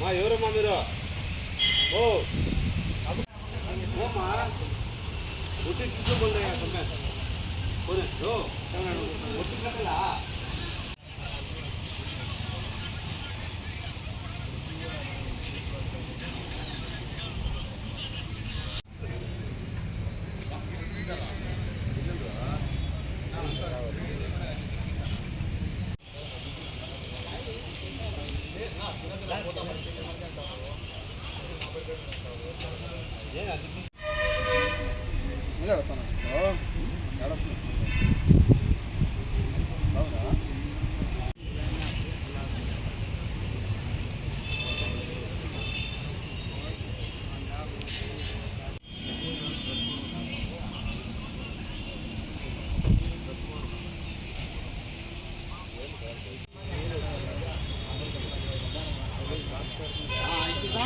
మా ఎవరమ్మా మీరు ఓ ఓమ్మా ఒట్టి తీసుకోండి సమ్మె పోనీ ఓ ఒట్టి కట్టలా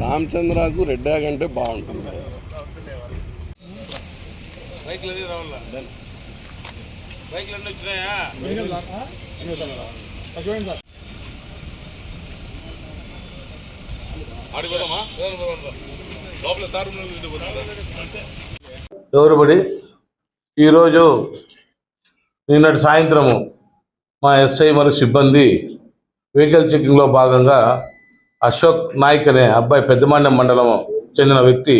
రామచంద్రకు రెడ్డా కంటే బాగుంటుంది. ఎవరుబడి ఈరోజు నిన్నటి సాయంత్రము మా ఎస్ఐ మరియు సిబ్బంది వెహికల్ చెకింగ్లో భాగంగా అశోక్ నాయక్ అనే అబ్బాయి పెద్దమండం మండలం చెందిన వ్యక్తి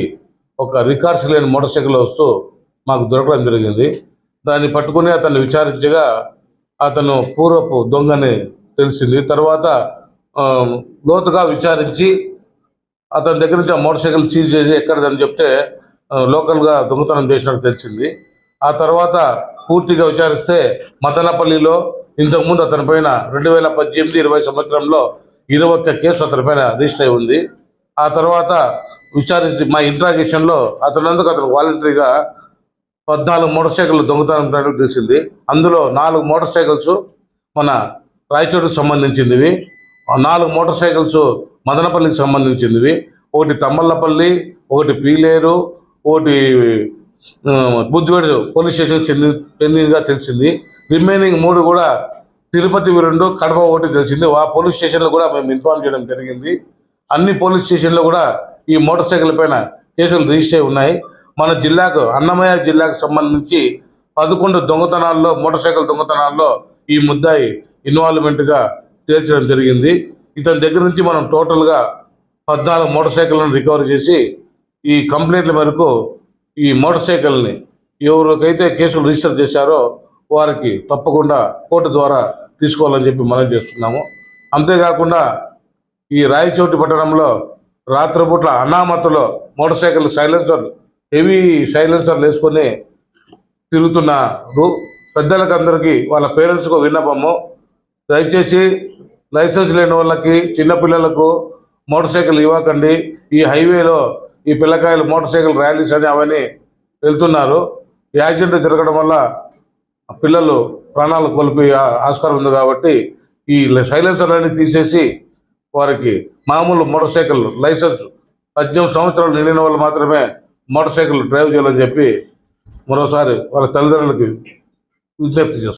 ఒక రికార్డ్స్ లేని మోటార్ సైకిల్ వస్తూ మాకు దొరకడం జరిగింది. దాన్ని పట్టుకుని అతన్ని విచారించగా అతను పూర్వపు దొంగని తెలిసింది. తర్వాత లోతుగా విచారించి అతని దగ్గర నుంచి ఆ మోటార్ సైకిల్ సీజ్ చేసి ఎక్కడదని చెప్తే లోకల్గా దొంగతనం చేసినట్టు తెలిసింది. ఆ తర్వాత పూర్తిగా విచారిస్తే మదనపల్లిలో ఇంతకుముందు అతని పైన రెండు వేల పద్దెనిమిది ఇరవై సంవత్సరంలో ఇరవై ఒక్క కేసు అతని పైన రిజిస్టర్ అయి ఉంది. ఆ తర్వాత విచారించి మా ఇంట్రాగేషన్లో అతనందుకు అతను వాలంటరీగా పద్నాలుగు మోటార్ సైకిల్ దొంగతనం తెలిసింది. అందులో నాలుగు మోటార్ సైకిల్స్ మన రాయచోటుకు సంబంధించినవి నాలుగు మోటార్ సైకిల్స్ మదనపల్లికి సంబంధించినవి. ఒకటి తమ్మల్లపల్లి ఒకటి పీలేరు ఒకటి బుద్ధివేడు పోలీస్ స్టేషన్ చెంది చెందినగా తెలిసింది. రిమైనింగ్ మూడు కూడా తిరుపతి రెండు కడప ఒకటి తెలిసింది. ఆ పోలీస్ స్టేషన్లో కూడా మేము ఇన్ఫార్మ్ చేయడం జరిగింది. అన్ని పోలీస్ స్టేషన్లో కూడా ఈ మోటార్ సైకిల్ పైన కేసులు రిజిస్టర్ అయి ఉన్నాయి. మన జిల్లాకు అన్నమయ్య జిల్లాకు సంబంధించి పదకొండు దొంగతనాల్లో మోటార్ సైకిల్ దొంగతనాల్లో ఈ ముద్దాయి ఇన్వాల్వ్మెంట్గా తేల్చడం జరిగింది. ఇతని దగ్గర నుంచి మనం టోటల్గా పద్నాలుగు మోటార్ సైకిళ్ళను రికవర్ చేసి ఈ కంప్లైంట్ల మేరకు ఈ మోటార్ సైకిల్ని ఎవరికైతే కేసులు రిజిస్టర్ చేశారో వారికి తప్పకుండా కోర్టు ద్వారా తీసుకోవాలని చెప్పి మనం చేస్తున్నాము. అంతేకాకుండా ఈ రాయచోటి పట్టణంలో రాత్రిపూట్ల అనామతలో మోటార్ సైకిల్ సైలెన్సర్ హెవీ సైలెన్సర్లు వేసుకొని తిరుగుతున్నారు పెద్దలకు అందరికీ వాళ్ళ పేరెంట్స్కు విన్నపము. దయచేసి లైసెన్స్ లేని వాళ్ళకి చిన్నపిల్లలకు మోటార్ సైకిల్ ఇవ్వకండి. ఈ హైవేలో ఈ పిల్లకాయలు మోటార్ సైకిల్ ర్యాలీస్ అని అవన్నీ వెళ్తున్నారు. ఈ యాక్సిడెంట్ జరగడం వల్ల పిల్లలు ప్రాణాలు కోల్పోయే ఆస్కారం ఉంది కాబట్టి ఈ సైలెన్సర్లన్నీ తీసేసి వారికి మామూలు మోటార్ సైకిల్ లైసెన్స్ పద్దెనిమిది సంవత్సరాలు నిండిన వాళ్ళు మాత్రమే మోటార్ సైకిల్ డ్రైవ్ చేయాలని చెప్పి మరోసారి వాళ్ళ తల్లిదండ్రులకి విజ్ఞప్తి చేస్తారు